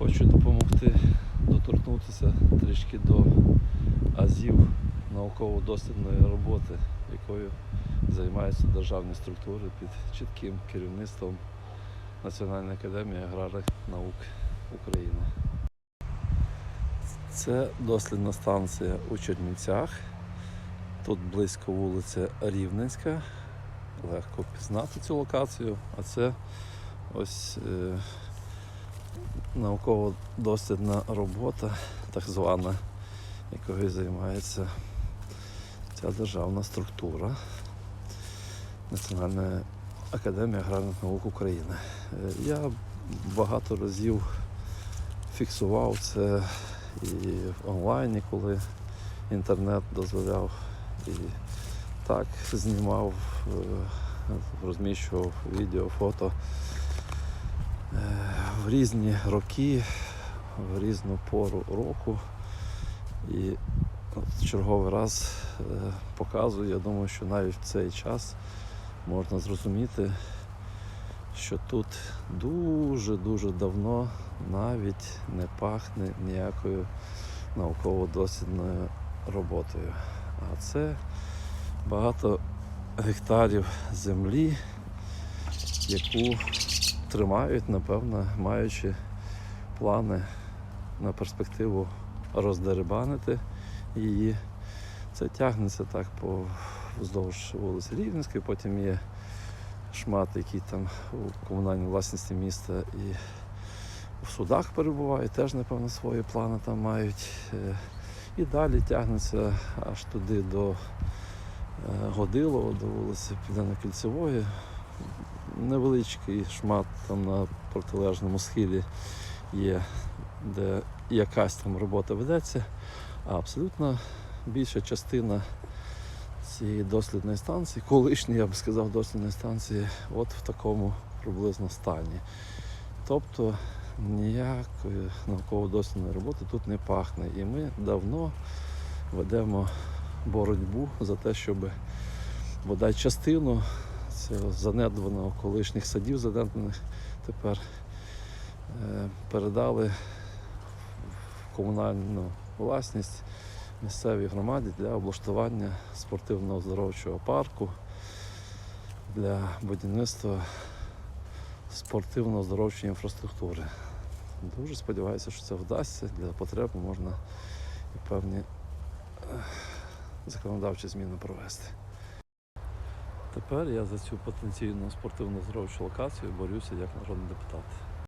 Хочу допомогти доторкнутися трішки до азів науково-дослідної роботи, якою займаються державні структури під чітким керівництвом Національної академії аграрних наук України. Це дослідна станція у Чернівцях. Тут близько вулиця Рівненська. Легко пізнати цю локацію. А це ось е, науково-дослідна робота, так звана, якою займається ця державна структура Національна академія аграрних наук України. Е, Я багато разів фіксував це і в онлайні, коли інтернет дозволяв, і так знімав, е, розміщував відео, фото е, в різні роки, в різну пору року. І от черговий раз е, показую, я думаю, що навіть в цей час можна зрозуміти, що тут дуже-дуже давно навіть не пахне ніякою науково-дослідною роботою. А це багато гектарів землі, яку тримають, напевно, маючи плани на перспективу роздерибанити її. Це тягнеться так по вздовж вулиці Рівненської, потім є шмат, який там у комунальній власності міста і в судах перебувають, теж, напевно, свої плани там мають. Е, І далі тягнеться аж туди до е, Годилова, до вулиці Південно-Кільцевої. Невеличкий шмат там на протилежному схилі є, де якась там робота ведеться, а абсолютно більша частина цієї дослідної станції, колишньої, я б сказав, дослідної станції, от в такому приблизно стані. Тобто ніякої науково-дослідної роботи тут не пахне. І ми давно ведемо боротьбу за те, щоб бодай частину цього занедбаного колишніх садів занедбаних тепер е, передали в комунальну власність місцевій громаді для облаштування спортивного оздоровчого парку для будівництва спортивно-оздоровчої інфраструктури. Дуже сподіваюся, що це вдасться. Для потреб можна і певні е, законодавчі зміни провести. Тепер я за цю потенційну спортивно здоровчу локацію борюся як народний депутат.